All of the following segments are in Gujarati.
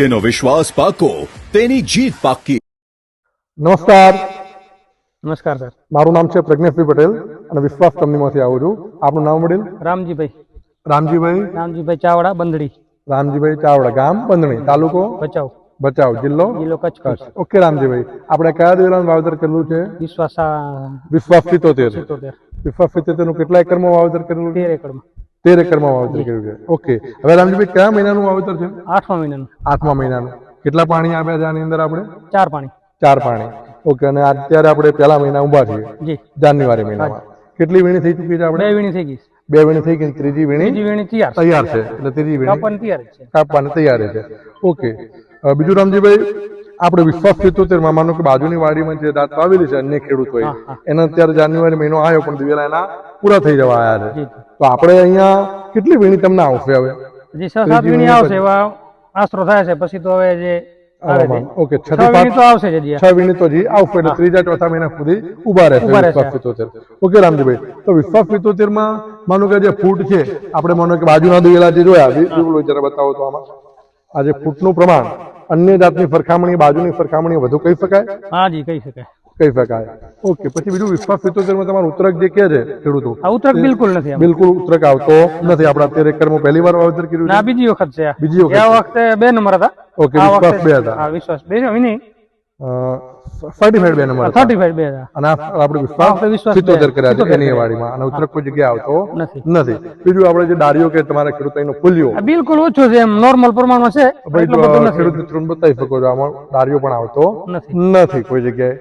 જેનો વિશ્વાસ પાકો તેની જીત પાકી. નમસ્કાર. નમસ્કાર સર મારું નામ છે પ્રજ્ઞેશભાઈ પટેલ અને વિશ્વાસ કંપનીમાંથી આવું છું. આપનું નામ વડીલ? રામજીભાઈ. રામજીભાઈ? રામજીભાઈ ચાવડા બંદડી. રામજીભાઈ ચાવડા ગામ બંધણી તાલુકો? બચાવ ભચાઉ. જિલ્લો? જિલ્લો કચ્છ કચ્છ. ઓકે રામજીભાઈ. આપણે કયા દિવેલાનું વાવેતર કરેલું છે? વિશ્વાસ વિશ્વાસ સિત્તોતેર. સિત્તોતેર. વિશ્વાસ સિત્તોતેરનું કેટલા એકરમાં વાવેતર કરેલું છે? તેર એકડમાં તેર એકરમાં વાવેતર કર્યું છે. ઓકે હવે રામજીભાઈ કયા મહિનાનું વાવેતર છે? આઠમા મહિનાનું. આઠમા મહિનાનું. કેટલા પાણી આપ્યા છે આની અંદર આપણે? ચાર પાણી. ચાર પાણી. ઓકે અને અત્યારે આપણે પહેલા મહિના ઊભા છીએ. જાન્યુઆરી મહિનામાં. કેટલી વીણી થઈ ચૂકી છે બે આપણે વીણી થઈ ગઈ બે વીણી થઈ ગઈ ત્રીજી વીણી વીણી તૈયાર છે. એટલે ત્રીજી વીણી કાપવાની તૈયાર છે. કાપવાની તૈયાર છે. ઓકે બીજું રામજીભાઈ આપણે વિશ્વાસ સિત્તોતેરમાં માનો કે બાજુની વાડીમાં જે દાંત વાવેલી છે અન્ય ખેડૂત એના અત્યારે જાન્યુઆરી મહિનો આવ્યો પણ દિવેલા એના પૂરા થઈ જવા આવ્યા છે. તો આપણે અહીંયા કેટલી વીણી તમને આવશે હવે? હજી છ સાત વીણી આવશે એવા આશરો થાય છે પછી તો હવે જે ઓકે છ વીણી તો આવશે એટલે ત્રીજા ચોથા મહિના સુધી ઊભા રહેશે વિશ્વાસ ઓકે રામજીભાઈ. તો વિશ્વાસ સિત્તોતેરમાં માનો કે જે ફૂટ છે આપણે માનો કે બાજુના દિવેલા જે જોયા જરા બતાવો તો આમાં. આ જે ફૂટનું પ્રમાણ અન્ય જાતની સરખામણી બાજુની સરખામણી વધુ કહી શકાય? હા જી કહી શકાય. કહી શકાય. ઓકે પછી બીજું વિશ્વાસ સિત્તોતેરમાં તમારું ઉતરક જે કે છે ખેડૂતો. આ ઉતરક બિલકુલ નથી બિલકુલ ઉતરક આવતો નથી. આપણે અત્યારે એકરમાં પહેલી વાર વાવેતર કર્યું ના બીજી વખત છે. બીજી વખત વખતે બે નંબર હતા. ઓકે વિશ્વાસ બે હતા. વિશ્વાસ બે વીણી સર્ટિફાઈડ બે નંબર સર્ટિફાઈડ બે અને આપણે આપણે વિશ્વાસ વિશ્વાસ સિત્તોતેર કર્યા છે એની વાડીમાં. અને ઉત્તરક કોઈ જગ્યાએ આવતો નથી. નથી. બીજું આપણે જે ડાળીઓ કે તમારા ખેડૂતો એનો ફૂલ્યો બિલકુલ ઓછો છે એમ નોર્મલ પ્રમાણમાં છે ભાઈ એટલો બધો નથી. ખેડૂત મિત્રોને બતાવી શકો છો. આમાં ડાળીઓ પણ આવતો નથી. નથી કોઈ જગ્યાએ.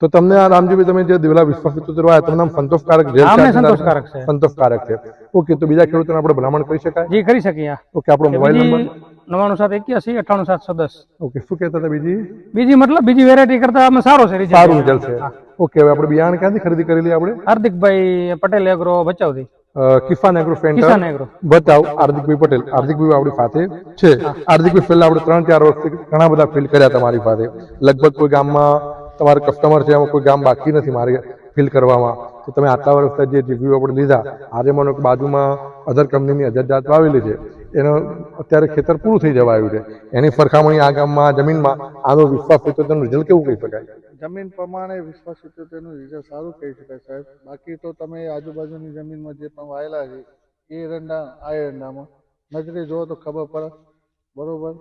તો તમને આ રામજીભાઈ તમે જે દિવલા વિશ્વાસ સિત્તોતેર વાયા તમને સંતોષકારક છે. સંતોષકારક છે. ઓકે તો બીજા ખેડૂતોને આપણે ભલામણ કરી શકાય? જી કરી શકીએ. ઓકે આપણો મોબાઈલ નંબર? નવાણું સાત એક્યાસી અઠાણું સાતસો દસ ઓકે શું કહેતા હતા બીજી? બીજી મતલબ બીજી વેરાયટી કરતા આમાં સારો છે result. સારું રિઝલ્ટ છે ઓકે હવે આપણે બિયારણ ક્યાંથી ખરીદી કરેલી આપણે? હાર્દિકભાઈ પટેલ એગ્રો ભચાઉથી. કિસાન એગ્રો સેન્ટર બતાવ હાર્દિકભાઈ પટેલ. હાર્દિકભાઈ આપણી પાસે છે. હાર્દિકભાઈ પહેલા આપણે ત્રણ ચાર વર્ષથી ઘણા બધા ફિલ કર્યા તમારી પાસે લગભગ કોઈ ગામમાં તમારા કસ્ટમર છે એમાં કોઈ ગામ બાકી નથી મારે ફિલ કરવામાં. તો તમે આટલા વર્ષ જે રિવ્યુ આપણે લીધા આજે મને બાજુમાં અધર કંપનીની અધર જાત વાવેલી છે. એનો અત્યારે ખેતર પૂરું થઈ જવા આવ્યું છે. એની સરખામણી આ ગામમાં, જમીનમાં આનો વિશ્વાસ હોય રિઝલ્ટ કેવું કહી શકાય? જમીન પ્રમાણે વિશ્વાસ સિત્તોતેરનું રિઝલ્ટ સારું કહી શકાય સાહેબ. બાકી તો તમે આજુબાજુની જમીનમાં જે પણ વાયેલા છે, એ એરંડા આ એરંડામાં નજરે જુઓ તો ખબર પડે. બરોબર?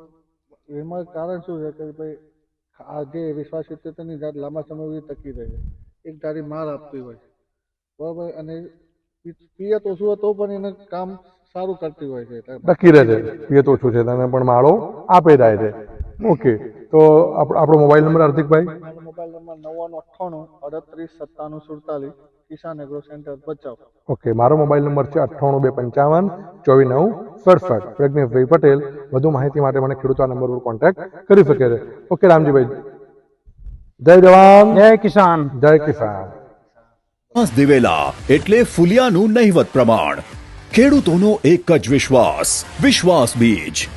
એમાં કારણ શું છે કે ભાઈ, આ જે વિશ્વાસ સિત્તોતેરની જાત લાંબા સમય સુધી ટકી રહે. છે એક ધારી માર આપતી હોય. બરાબર? અને પિયત ઓછું હોય તો પણ એને કામ સારું કરતી હોય છે ટકી રહે છે. પિયત ઓછું છે તને પણ માળો આપે જાય છે. ઓકે તો આપ- આપણો મોબાઈલ નંબર હાર્દિકભાઈ? મોબાઈલ નંબર નવ્વાણું અઠ્ઠાણું અડત્રીસ સત્તાણું સુડતાલીસ Kisan agro centre Bhachau. Okay મારો મોબાઈલ નંબર છે અઠ્ઠાણું બે પંચાવન ચોવીસ નવ સડસઠ. પ્રજ્ઞેશભાઈ પટેલ વધુ માહિતી માટે મને ખેડૂતો આ નંબર પર કોન્ટેક્ટ કરી શકે છે. ઓકે રામજીભાઈ. જય જવાન. જય કિસાન. જય કિસાન. દિવેલા એટલે ફુલિયાનું નહિવત પ્રમાણ. ખેડૂતોનો એક જ વિશ્વાસ વિશ્વાસ બીજ.